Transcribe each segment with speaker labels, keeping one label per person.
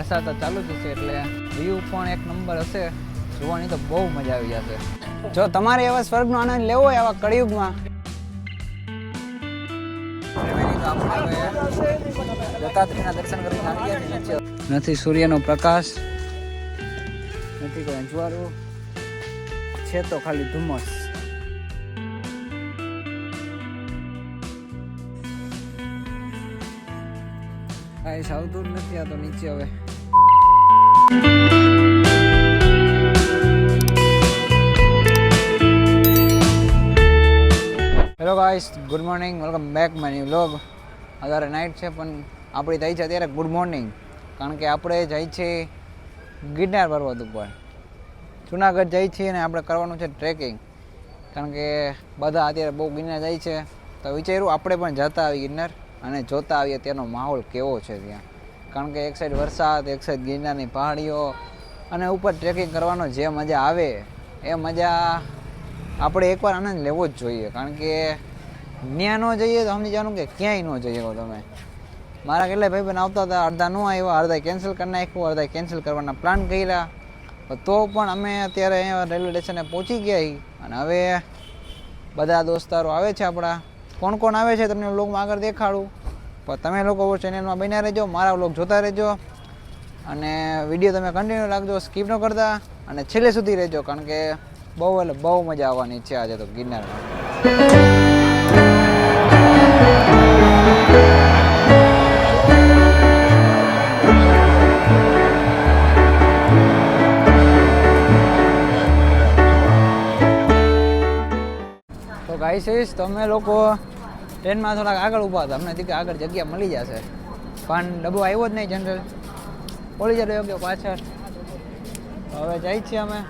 Speaker 1: વરસાદ તો ચાલુ જ છે એટલે વ્યૂ પણ એક નંબર હશે. જોવાની તો બહુ મજા આવી જશે. જો તમારે એવા સ્વર્ગનો આનંદ લેવો હોય આવા કળિયુગમાં. દત્તાત્રેયના દર્શન કરીને આવી ગયા નથી સૂર્યનો પ્રકાશ નથી કોઈ અંજવાળું. છે તો ખાલી ધુમ્મસ. કાંઈ આવતું દૂર નથી આ તો નીચે હવે. Hello guys good morning welcome back my new vlog અત્યારે નાઇટ છે, પણ આપણી થઈ છે અત્યારે ગુડ મોર્નિંગ કારણ કે આપણે જઈ છીએ ગિરનાર પર્વત ઉપર. જુનાગઢ જઈ છીએ અને આપણે કરવાનું છે ટ્રેકિંગ કારણ કે બધા અત્યારે બહુ ગિરનાર જાય છે. તો વિચાર્યું આપણે પણ જતા આવીએ ગિરનાર અને જોતા આવીએ ત્યાંનો માહોલ કેવો છે ત્યાં. કારણ કે એક સાઈડ વરસાદ, એક સાઈડ ગિરનારની પહાડીઓ અને ઉપર ટ્રેકિંગ કરવાનો જે મજા આવે, એ મજા આપણે એકવાર આનંદ લેવો જ જોઈએ. કારણ કે ત્યાં ન જઈએ તો સમજી જવાનું કે ક્યાંય ન કહો તમે. મારા કેટલાય ભાઈ બહેન આવતા હતા, અડધા ન આવ્યા, અડધા કેન્સલ કરી નાખ્યું, અડધા કેન્સલ કરવાના પ્લાન કર્યા. તો પણ અમે અત્યારે અહીંયા રેલવે સ્ટેશને પહોંચી ગયા અને હવે બધા દોસ્તારો આવે છે આપણા. કોણ કોણ આવે છે તમને લોગમાં આગળ દેખાડું? પણ તમે લોકો ચેનલમાં બન્યા રહેજો, મારા વ્લોગ જોતા રહેજો. અને વીડિયો તમે કન્ટિન્યુ રાખજો સ્કીપ ન કરતા. અને છેલ્લે સુધી રહેજો, કારણ કે બહુ એટલે બહુ મજા આવવાની છે આજે તો ગિરનારમાં તો ગાઈસીસ તમે લોકો ટ્રેનમાં થોડાક આગળ ઊભા હતા. અમને કે આગળ જગ્યા મળી જશે. પણ ડબ્બો આવ્યો જ નહીં જનરલ ઓળી જતો યોગ્ય પાછળ. હવે જાય છીએ અમે.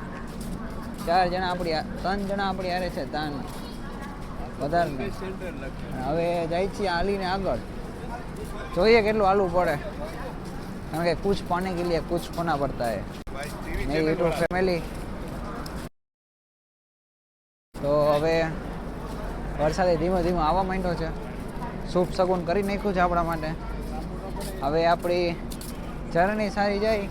Speaker 1: ચાર જણા આપણી ત્રણ જણા આપણી હારે છે ત્રણ. વધારે હવે જાય છીએ હાલીને આગળ. જોઈએ કેટલું હાલવું પડે. કારણ કે કુછ પાને કે લીએ કુછ ખોના પડતા હે યુટ્યુબ ફેમિલી તો હવે વરસાદે ધીમે ધીમે આવવા માંડ્યો છે. શુભ સગુન કરી નાખ્યું છે આપણા માટે. હવે આપણી જર્ની સારી જાય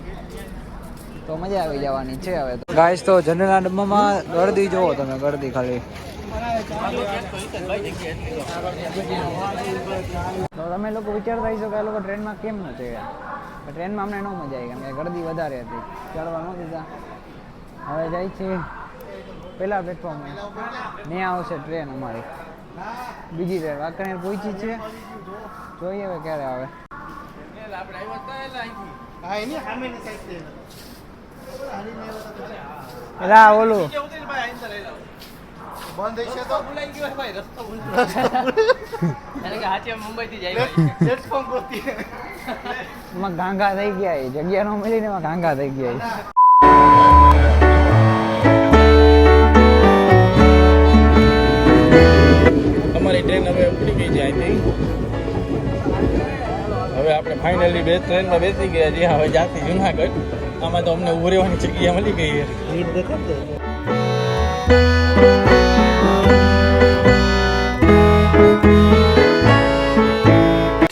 Speaker 1: તો મજા આવી જવાની છે હવે તો. ગાઈસ તો જનરલના ડબ્બામાં ગળદી જોવો તમે ગળદી ખાલી. તો તમે લોકો વિચારતા હશો કે આ લોકો ટ્રેનમાં કેમ ન ચડ્યા ટ્રેનમાં અમને ન મજા આવી, કેમ કે ગળદી વધારે હતી. ચડવા ન દીધા. હવે જાય છે પહેલા પ્લેટફોર્મ ત્યાં આવશે ટ્રેન અમારી. બીજી ટ્રેન વાંકાનેર પહોંચી છે. જોઈએ હવે ક્યારે આવે. એલા ઓલું.
Speaker 2: બંધ હશે તો પ્લેટફોર્મ પરથી
Speaker 1: એમાં ગાંગા થઈ ગયા એ જગ્યા નો મળી ને ગાંગા થઈ ગયા
Speaker 2: અમારી ટ્રેન હવે ઉપડી ગઈ છે આઈ હવે આપણે ફાઇનલી બે ટ્રેનમાં બેસી ગયા છીએ. હવે જાતી જુનાગઢ. આમાં તો અમને ઊભી રહેવાની જગ્યા મળી ગઈ છે.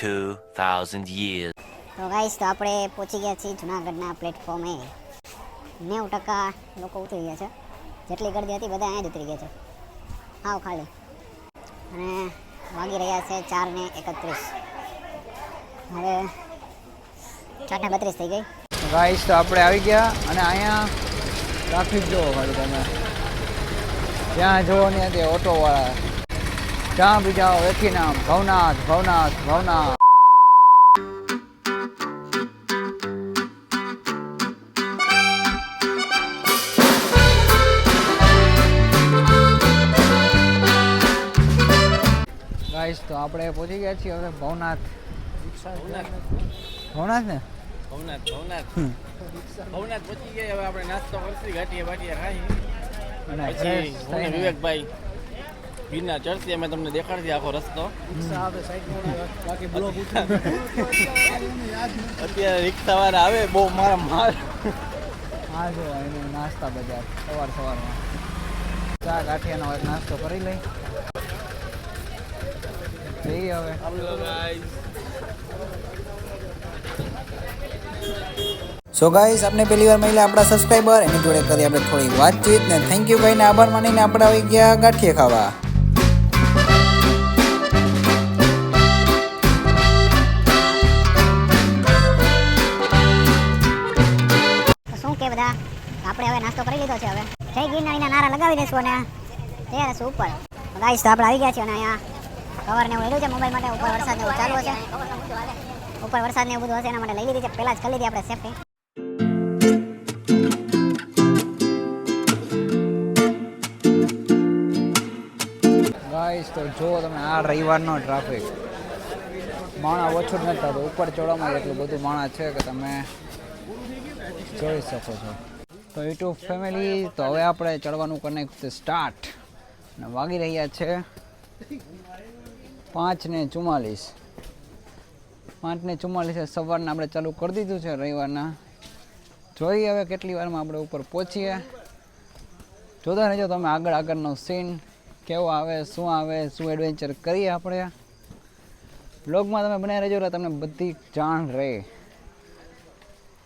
Speaker 3: Two thousand
Speaker 4: તો ગાઈસ તો આપણે પહોંચી ગયા છીએ જુનાગઢના પ્લેટફોર્મે નેવું ટકા લોકો ઉતરી ગયા છે. જેટલી ગરદી હતી બધા અહીંયા જ ઉતરી ગયા છે. આવ ખાલી. અને વાગી રહ્યા છે ચાર ને એકત્રીસ. હવે ચાર ને બત્રીસ થઈ ગઈ.
Speaker 1: ગાઈસ તો આપણે આવી ગયા અને અહીંયા ટ્રાફિક જોવો ખાલી તમે. ત્યાં જોવો ને તે ઓટો વાળા. જ્યાં બીજા એકી નામ, ભવનાથ ભવનાથ ભવનાથ. ગયા છીએ હવે ભવનાથ. ભવનાથ? ને
Speaker 2: ભવનાથ ભવનાથ. ભવનાથ પહોંચી ગયા હવે આપણે નાસ્તો કરશી ગાંઠિયા બાટિયા ખાઈ.
Speaker 1: અને
Speaker 2: વિવેકભાઈ ગિરનાર ચડતી અમે તમને દેખાડતી આખો રસ્તો. અત્યારે રિક્ષા વાળા આવે બહુ મારા માર.
Speaker 1: હા જો એનું નાસ્તા બજાર સવાર સવારમાં. ચા ગાંઠિયાનો નાસ્તો કરી લઈ. જઈએ હવે
Speaker 2: Hello guys.
Speaker 1: સો ગાઈસ આપણે પહેલી વાર મહિલા આપણા સબસ્ક્રાઈબર એની જોડે કરી આપણે થોડી વાતચીત ને થેન્ક યુ કહીને આભાર માનીને આપણે આવી ગયા ગાંઠીએ ખાવા.
Speaker 4: શું કે બધા? આપણે હવે નાસ્તો કરી લીધો છે હવે. જય ગિરનારીના નારા લગાવી દેશો અને તે સુપર ગાઈસ તો આપણે આવી ગયા છીએ અને અહીંયા કવર ને છે મોબાઈલ માટે, ઉપર વરસાદ ને ચાલુ હશે. ઉપર વરસાદ ને એવું બધું હશે, એના માટે લઈ લીધી છે. પહેલા જ કરી લીધી આપણે સેફટી
Speaker 1: ગાઈસ તો જો તમે, આ રવિવારનો ટ્રાફિક માણા ઓછું જ નથી થતું. ઉપર ચડવામાં એટલું બધું માણા છે કે તમે જોઈ શકો છો. તો યુટ્યુબ ફેમિલી તો હવે આપણે ચડવાનું કનેક્ટ સ્ટાર્ટ અને વાગી રહ્યા છે પાંચ ને ચુમ્માલીસ પાંચ ને ચુમ્માલીસે સવારના આપણે ચાલુ કરી દીધું છે રવિવારના. જોઈએ હવે કેટલી વારમાં આપણે ઉપર પહોંચીએ. જોતા રહેજો તમે આગળ આગળનો સીન કેવો આવે, શું આવે, શું એડવેન્ચર કરીએ આપણે. બ્લોગમાં તમે બનાવી રહેજો એટલે તમને બધી જાણ રહે.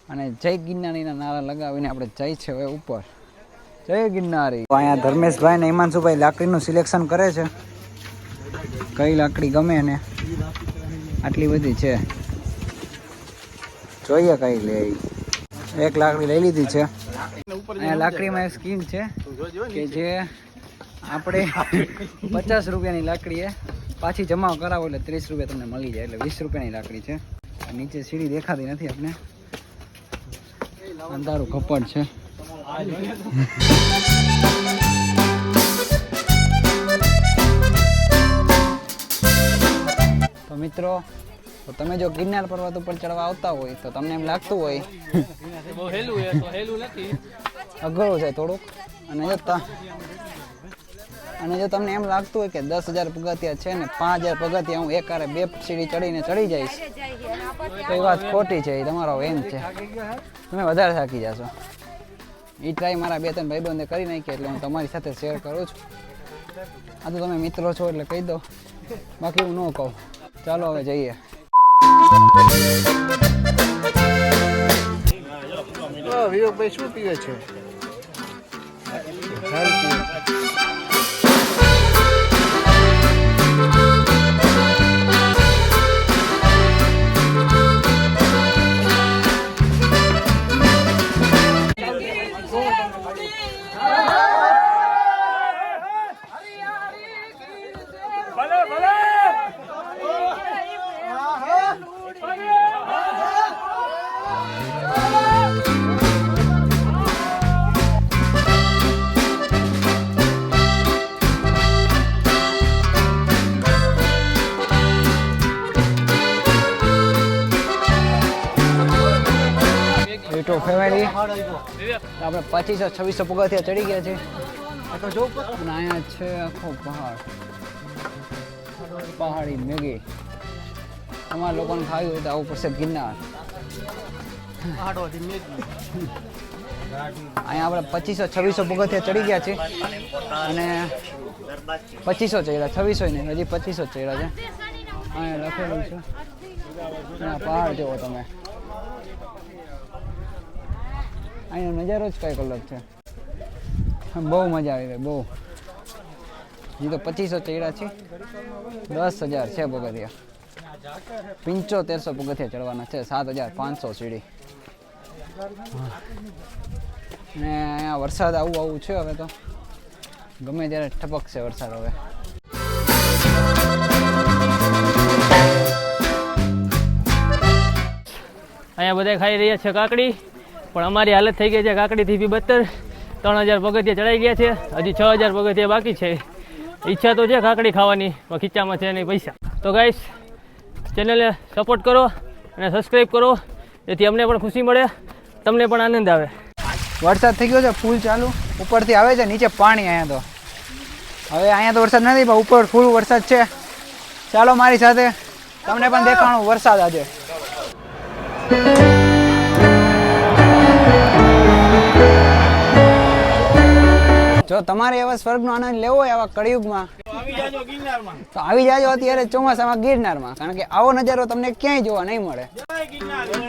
Speaker 1: અને જય ગિરનારીના નારા લગાવીને આપણે જઈ છે હવે ઉપર. જય ગિરનારી. અહીંયા ધર્મેશભાઈ ને હિમાંશુભાઈ લાકડીનું સિલેક્શન કરે છે. કઈ લાકડી ગમે ને? આટલી બધી છે. જોઈએ કઈ લે. એક લાકડી લઈ લીધી છે. અહીંયા લાકડીમાં એક સ્કીમ છે કે જે આપણે પચાસ રૂપિયાની લાકડી એ પાછી જમા કરાવો એટલે ત્રીસ રૂપિયા તમને મળી જાય એટલે વીસ રૂપિયાની લાકડી છે. નીચે સીડી દેખાતી નથી આપણે અંધારું કપડ છે. તો મિત્રો, તો તમે જો ગિરનાર પર્વત ઉપર ચડવા આવતા હોય, તો તમને એમ લાગતું હોય, અઘરું છે થોડુંક. અને જો અને જો તમને એમ લાગતું હોય કે દસ હજાર પગથિયા છે ને પાંચ હજાર પગથિયા હું એકારે બે સીડી ચડીને ચડી જઈશ, તો એ વાત ખોટી છે, એ તમારો એમ છે. તમે વધારે થાકી જશો. એ ટ્રાય મારા બે ત્રણ ભાઈબંધે કરી નાખી એટલે હું તમારી સાથે શેર કરું છું. આ તો તમે મિત્રો છો એટલે કહી દો. બાકી હું ન કહું. ચાલો હવે જઈએ.
Speaker 2: વિવેકભાઈ શું પીવે છે?
Speaker 1: આપણે પચીસો છવ્વીસો પગથિયા ચડી ગયા છે. અને અહીંયા છે આખો પહાડ. પહાડી મેગી. અમારા લોકોને ખાવી હોય તો આવું પડશે ગિરનાર. અહીંયા આપણે પચીસો છવ્વીસો પગથિયા ચડી ગયા છે. અને પચીસો ચડ્યા છવ્વીસો નહીં હજી પચીસો ચડ્યા છે. અહીંયા લખેલું છે. પહાડ જુઓ તમે. અહીંનો નજારો જ કંઈક અલગ છે. બહુ મજા આવી ગઈ બહુ. એ તો પચીસો ચડ્યા છે. દસ હજાર છે પગથિયા. પંચોતેરસો પગથિયા ચડવાના છે, સાત હજાર પાંચસો સીડી. ને અહીંયા વરસાદ આવું આવું છે હવે તો. ગમે ત્યારે છે વરસાદ હવે.
Speaker 5: અહીંયા બધા ખાઈ રહ્યા છે કાકડી. પણ અમારી હાલત થઈ ગઈ છે કાકડીથી બી બત્તર. ત્રણ હજાર પગથિયા ચડાઈ ગયા છે. હજી છ હજાર પગથિયા બાકી છે. ઈચ્છા તો છે કાકડી ખાવાની પણ ખીચામાં છે નહીં પૈસા. તો ગાઈસ ચેનલને સપોર્ટ કરો અને સબસ્ક્રાઈબ કરો. જેથી અમને પણ ખુશી મળે તમને પણ આનંદ આવે.
Speaker 1: વરસાદ થઈ ગયો છે ફૂલ ચાલુ. ઉપરથી આવે છે નીચે પાણી અહીંયા તો. હવે અહીંયા તો વરસાદ નથી પણ ઉપર ફૂલ વરસાદ છે. ચાલો મારી સાથે. તમને પણ દેખાણું વરસાદ આજે. જો તમારે એવા સ્વર્ગનો આનંદ લેવો હોય એવા કળિયુગમાં તો આવી જાજો અત્યારે ચોમાસામાં ગિરનારમાં કારણ કે આવો નજારો તમને ક્યાંય જોવા નહીં મળે.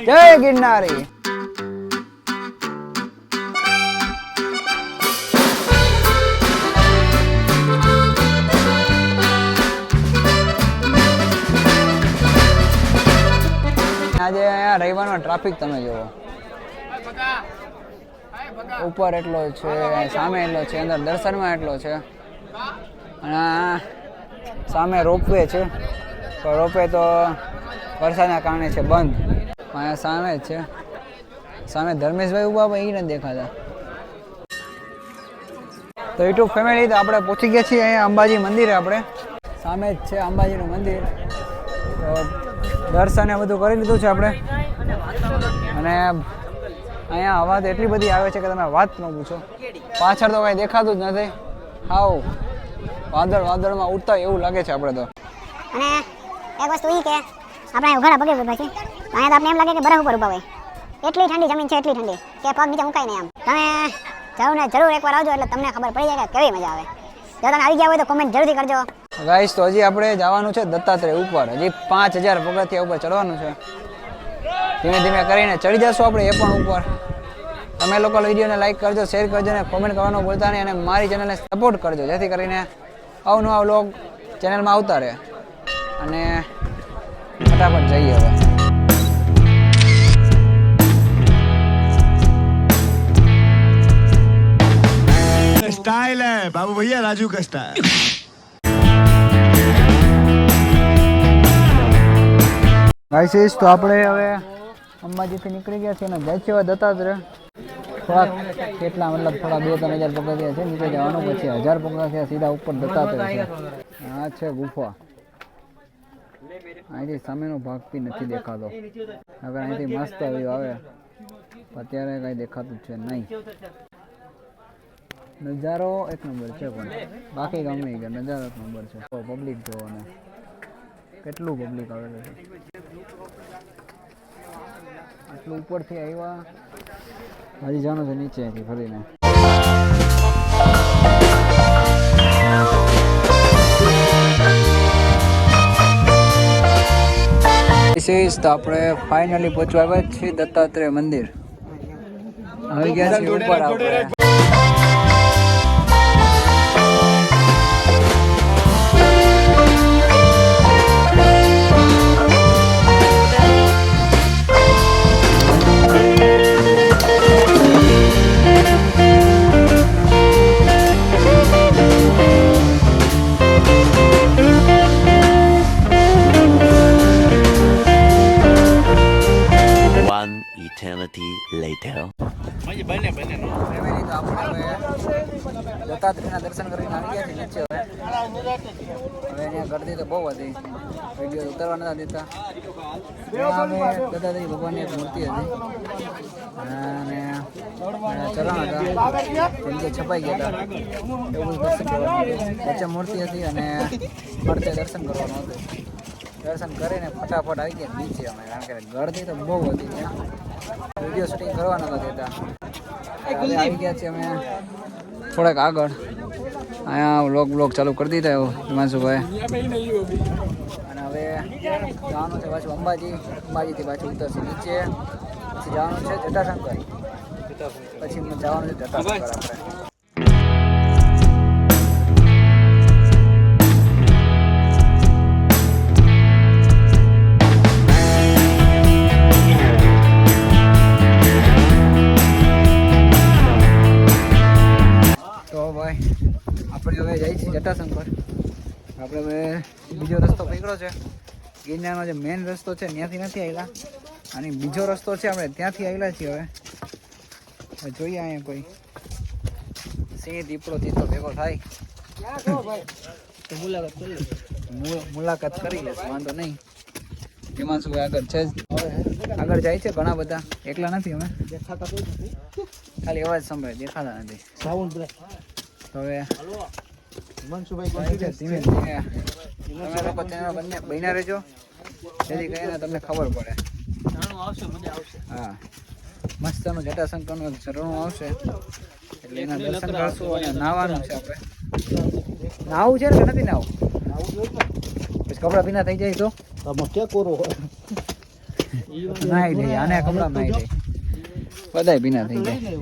Speaker 1: જય ગિરનારી. આજે અહીંયા રવિવારનો ટ્રાફિક તમે જોવો ઉપર એટલો છે, સામે એટલો છે, અંદર દર્શનમાં એટલો છે. અને સામે રોપવે છે. પણ રોપવે તો વરસાદના કારણે છે બંધ. અહીંયા સામે જ છે. સામે ધર્મેશભાઈ ઊભા પણ એ નથી દેખાતા. તો યુટ્યુબ ફેમિલી, તો આપણે પહોંચી ગયા છીએ અહીંયા અંબાજી મંદિરે આપણે. સામે જ છે અંબાજીનું મંદિર. તો દર્શન એ બધું કરી લીધું છે આપણે. અને અહીંયા અવાજ એટલી બધી આવે છે કે તમે વાત ન પૂછો. પાછળ તો કાંઈ દેખાતું જ નથી. હાવ વાદળ વાદળમાં ઉડતા એવું લાગે છે આપણે તો.
Speaker 4: અને એક વસ્તુ એ કે આપણે ઉઘાડા પગે ઊભા છે. અહીંયા તો આપણે એમ લાગે કે બરફ ઉપર ઊભા હોય. એટલી ઠંડી જમીન છે એટલી ઠંડી. કે પગ નીચે મુકાય નહીં આમ. તમે જરૂર ને જરૂર એકવાર આવજો એટલે તમને ખબર પડી જાય કે કેવી મજા આવે. જો તમે આવી ગયા હોય તો કોમેન્ટ જરૂરથી કરજો.
Speaker 1: ગાઈસ તો હજી આપણે જવાનું છે દત્તાત્રેય ઉપર. હજી પાંચ હજાર પગથિયા ઉપર ચડવાનું છે. ધીમે ધીમે કરીને ચડી જશું આપણે એ પણ ઉપર તમે લોકો વિડીયોને લાઈક કરજો શેર કરજો અને કોમેન્ટ કરવાનું ભૂલતા નહીં અને મારી ચેનલને સપોર્ટ કરજો જેથી કરીને અવનવા વ્લોગ ચેનલમાં આવતા રહે અને ફટાફટ જઈએ હવે
Speaker 6: स्टाइल है बाबू भैया राजू का स्टाइल
Speaker 1: ગાઈસીસ તો આપણે હવે અંબાજીથી નીકળી ગયા છે અને જાય છે જ રહે. થોડાક કેટલા, મતલબ થોડા બે ત્રણ હજાર પગથિયા છે નીચે જવાનું પછી હજાર પગથિયા સીધા ઉપર દત્તાત્રેય છે. આ છે ગુફા. અહીંથી સામેનો ભાગ બી નથી દેખાતો. અગર અહીંથી મસ્ત વ્યૂ આવે. અત્યારે કાંઈ દેખાતું છે નહીં. નજારો એક નંબર છે પણ બાકી ગમે કે નજારો એક નંબર છે. પબ્લિક જોવાને કેટલું પબ્લિક આવેલું છે. આટલું ઉપરથી આવ્યા. હજી જવાનું છે નીચે અહીંથી ફરીને. તો આપણે ફાઇનલી પહોંચવા આવ્યા છીએ દત્તાત્રેય મંદિર. આવી ગયા છીએ ઉપર આપણે.
Speaker 3: Eternity later.
Speaker 2: હજી બને બને નો.
Speaker 1: ફેમિલી તો આપણે હવે દત્તાત્રેયના દર્શન કરીને આવી ગયા નીચે હવે. હવે અહીંયા ગરદી તો બહુ હતી વીડિયો ઉતારવા નતા દેતા. ત્યાં અમે દત્તાત્રેય ભગવાનની એક મૂર્તિ હતી. અને અને ચરણ હતા. જેમ કે છપાઈ ગયા હતા. એવું દર્શન કરવાનું વચ્ચે મૂર્તિ હતી અને પડતે દર્શન કરવાનું હતું. દર્શન કરીને ફટાફટ આવી ગયા નીચે અમે. કારણ કે ગરદી તો બહુ હતી ત્યાં. વીડિયો શૂટિંગ કરવા નતા દેતા આવી ગયા છીએ અમે થોડાક આગળ. અહીંયા વ્લોગ બ્લોગ ચાલુ કરી દીધા એવું હિમાંશુભાઈ અને હવે જવાનું છે પાછું અંબાજી. અંબાજીથી પાછું ઉતરશે નીચે. પછી જવાનું છે જટાશંકર. પછી જવાનું છે જટાશંકર આપણે. આપણે હવે જઈએ છીએ જટાશંકર. આપણે હવે બીજો રસ્તો પકડ્યો છે. ગિરનારનો જે મેઇન રસ્તો છે, ત્યાંથી નથી આવેલા અને બીજો રસ્તો છે, આપણે ત્યાંથી આવેલા છીએ હવે. જોઈએ અહીંયા કોઈ. સિંહ દીપડો દીપડો ભેગો થાય. મુલાકાત કરી. મુલાકાત કરી લેશું વાંધો નહીં. એમાં શું આગળ છે આગળ જાય છે ઘણા બધા. એકલા નથી અમે. ખાલી અવાજ સંભળાય, દેખાતા નથી. હવે ધીમે ધીમે તમે લોકો ચેનલ બંને બન્યા રહેજો. જેથી કરીને તમને ખબર પડે. હા. મસ્તનું જટાશંકરનું એક ઝરણું આવશે. એટલે એના દર્શન કરશું અને નાહવાનું છે આપણે. નાહવું છે ને કે નથી નાહવું? પછી કપડાં ભીના થઈ જાય તો? નાહી દઈએ આને કપડાં નાહી દઈએ બધાય ભીના થઈ જાય.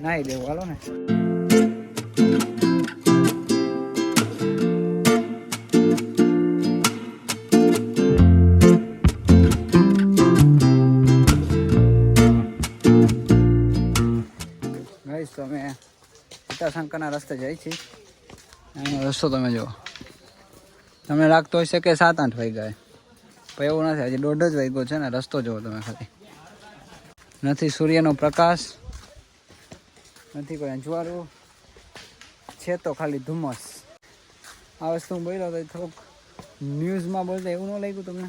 Speaker 1: નાહી દેવું હાલો ને. તો અમે રસ્તે જઈએ છીએ. રસ્તો તમે જુઓ. તમને લાગતો હોય છે કે સાત આઠ વાગ્યા પણ એવું નથી, હજી દોઢ જ વાગ્યો છે ને, રસ્તો જુઓ તમે ખાલી. નથી સૂર્યનો પ્રકાશ, નથી કોઈ અંજવાળું. છે તો ખાલી ધુમ્મસ આ વસ્તુ હું બોલ્યો તો થોડુંક ન્યૂઝમાં બોલતા એવું ન લાગ્યું તમને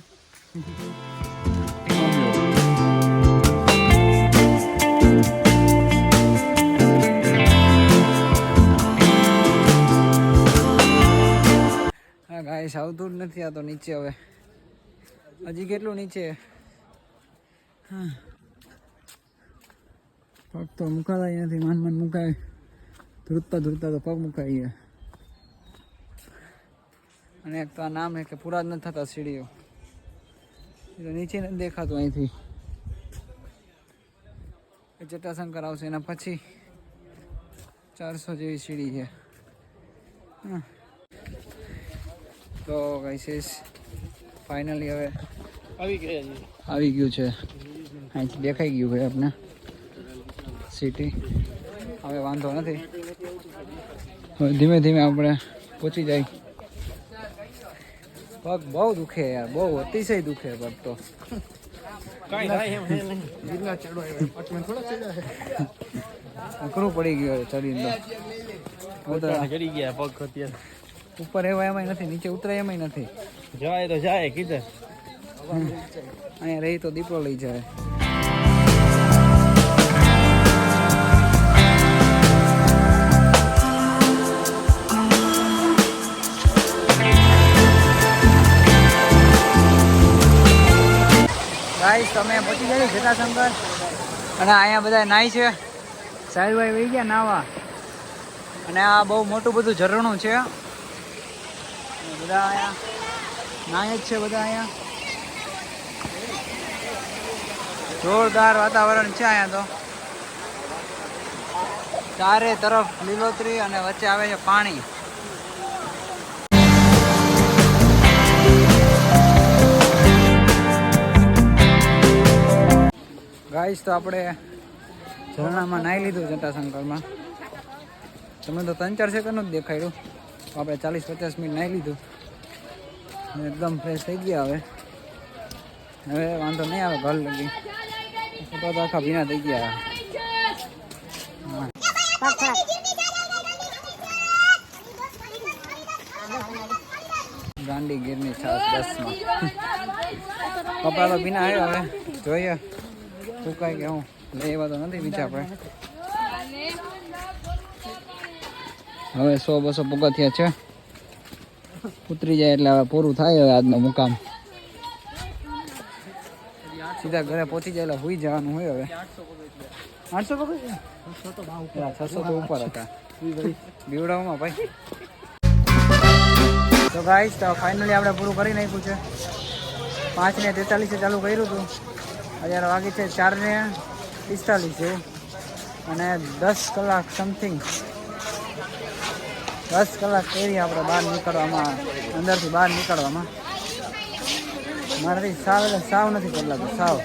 Speaker 1: હા ગાઈસ આવતું જ નથી આ તો નીચે હવે હજી કેટલું નીચે હા. પગ તો મુકાતા નથી માન માન મુકાય ધ્રુતતા ધ્રુતતા તો પગ મુકાઈ ગયા. અને એક તો આ નામ હે કે પૂરા જ નથી થતા સીડીઓ. એટલે નીચે નથી દેખાતું અહીંથી. એ જટાશંકર આવશે એના પછી ચારસો જેવી સીડી છે. તો કઈશીસ ફાઇનલી હવે
Speaker 2: આવી ગયા
Speaker 1: આવી ગયું છે. અહીંથી દેખાઈ ગયું ભાઈ આપને. સિટી હવે વાંધો નથી. ધીમે ધીમે આપણે પહોંચી જાય. પગ બહુ દુખે યાર બહુ અતિશય દુખે પગ તો. અઘરું પડી ગયું ચડીને
Speaker 2: ચડી ગયા પગ અત્યારે.
Speaker 1: ઉપર એવા એમાંય નથી નીચે ઉતરાય એમાંય નથી.
Speaker 2: જાય તો જાય કીધે.
Speaker 1: અહીંયા રહી તો દીપડો લઈ જાય. ગાઈસ, તમે પહોંચી ગયા જટાશંકર અને અહીંયા બધા નાય છે. સાહેબભાઈ વહી ગયા નાવા. અને આ બહુ મોટું બધું ઝરણું છે. બધા અહીંયા નાય જ છે બધા અહીંયા. જોરદાર વાતાવરણ છે અહીંયા તો. ચારે તરફ લીલોતરી અને વચ્ચે આવે છે પાણી. ગાઈસ તો આપણે ઝરણામાં નાહી લીધું જટાશંકરમાં. તમે તો ત્રણ ચાર સેકન્ડ જ દેખાડ્યું આપણે ચાલીસ પચાસ મિનિટ નાહી લીધું. એકદમ ફ્રેશ થઈ ગયા હવે. હવે વાંધો નહીં આવે ઘર લગી. તો આખા ભીના થઈ ગયા. ગાંડી ગીરની છાસ દસમાં. કપડા તો ભીના આવ્યો હવે. જોઈએ. સુકાય કે હું? એવા તો નથી બીજા આપણે હવે સો બસો પગથિયા છે. ઉતરી જાય એટલે હવે પૂરું થાય હવે આજનો મુકામ. સીધા ઘરે પહોંચી જાય એટલે હુઈ જવાનું હોય હવે. આઠસો પગથિયા છસો તો ઉપર હતા. બીવડાવમાં ભાઈ. તો ગાઈસ તો ફાઇનલી આપણે પૂરું કરી નાખ્યું છે. પાંચ ને તેતાલીસે ચાલુ કર્યું હતું. અત્યારે વાગે છે ચાર ને પિસ્તાલીસ જેવું અને દસ કલાક સમથિંગ દસ કલાક કરી આપણે બહાર નીકળવામાં, અંદરથી બહાર નીકળવામાં. મારાથી સાવ એટલે સાવ નથી બદલાતું સાવ.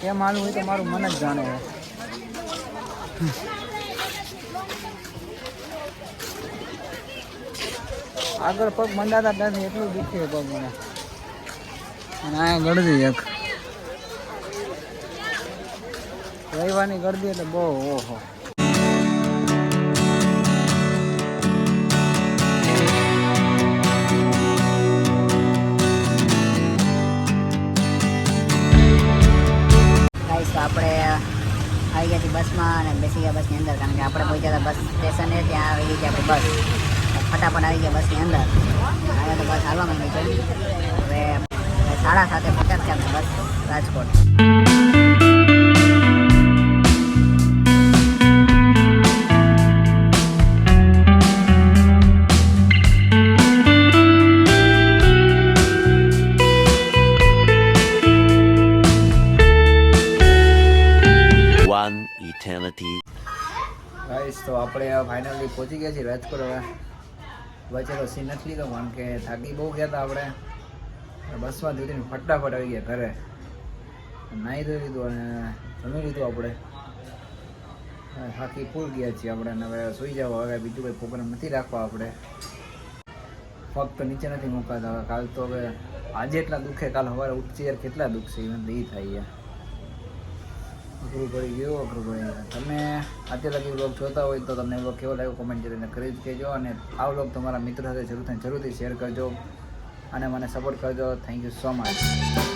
Speaker 1: કેમ હાલવું હોય તો મારું મન જ જાણે. આગળ પગ મંડાતા નથી, એટલું દુખે પગ મને. અને અહીંયા ગળદી એક. રવિવારની ગરદી એટલે બહુ, ઓહો.
Speaker 4: આપણે આવી ગયા છીએ બસમાં અને બેસી ગયા બસની અંદર, કારણ કે આપણે પહોંચ્યા હતા બસ સ્ટેશને ત્યાં આવી ગઈ આપણી બસ ફટાફટ આવી ગયા બસની અંદર. હવે તો બસ હાલવા માંગી છે. હવે સાડા સાતે પચાસ છે બસ રાજકોટ.
Speaker 3: Eternity
Speaker 1: ગાઈસ તો આપણે ફાઇનલી પહોંચી ગયા છીએ રાજકોટ હવે. તો સીન નથી લીધો, કારણ કે થાકી બહુ ગયા હતા આપણે. બસમાં જોઈને ફટાફટ આવી ગયા ઘરે. નાહી ધોઈ લીધું અને જમી લીધું આપણે. થાકી ફૂલ ગયા છીએ આપણે હવે સુઈ જાવ હવે બીજું કોઈ પ્રોગ્રામ નથી રાખવા આપણે. ફક્ત નીચે નથી મુકાતા. કાલ તો હવે આજે એટલા દુખે, કાલ સવારે ઉઠશે યાર કેટલા દુખશે મને એ થાય યાર અઘરું પડી ગયું, અઘરું પડી તમે અત્યારે લગી બ્લોગ જોતા હોય તો તમને બ્લોગ કેવો લાગ્યો કોમેન્ટ કરીને કરી જ કહેજો અને આ બ્લોગ તમારા મિત્રો સાથે જરૂરથી જરૂરથી શેર કરજો અને મને સપોર્ટ કરજો. Thank you so much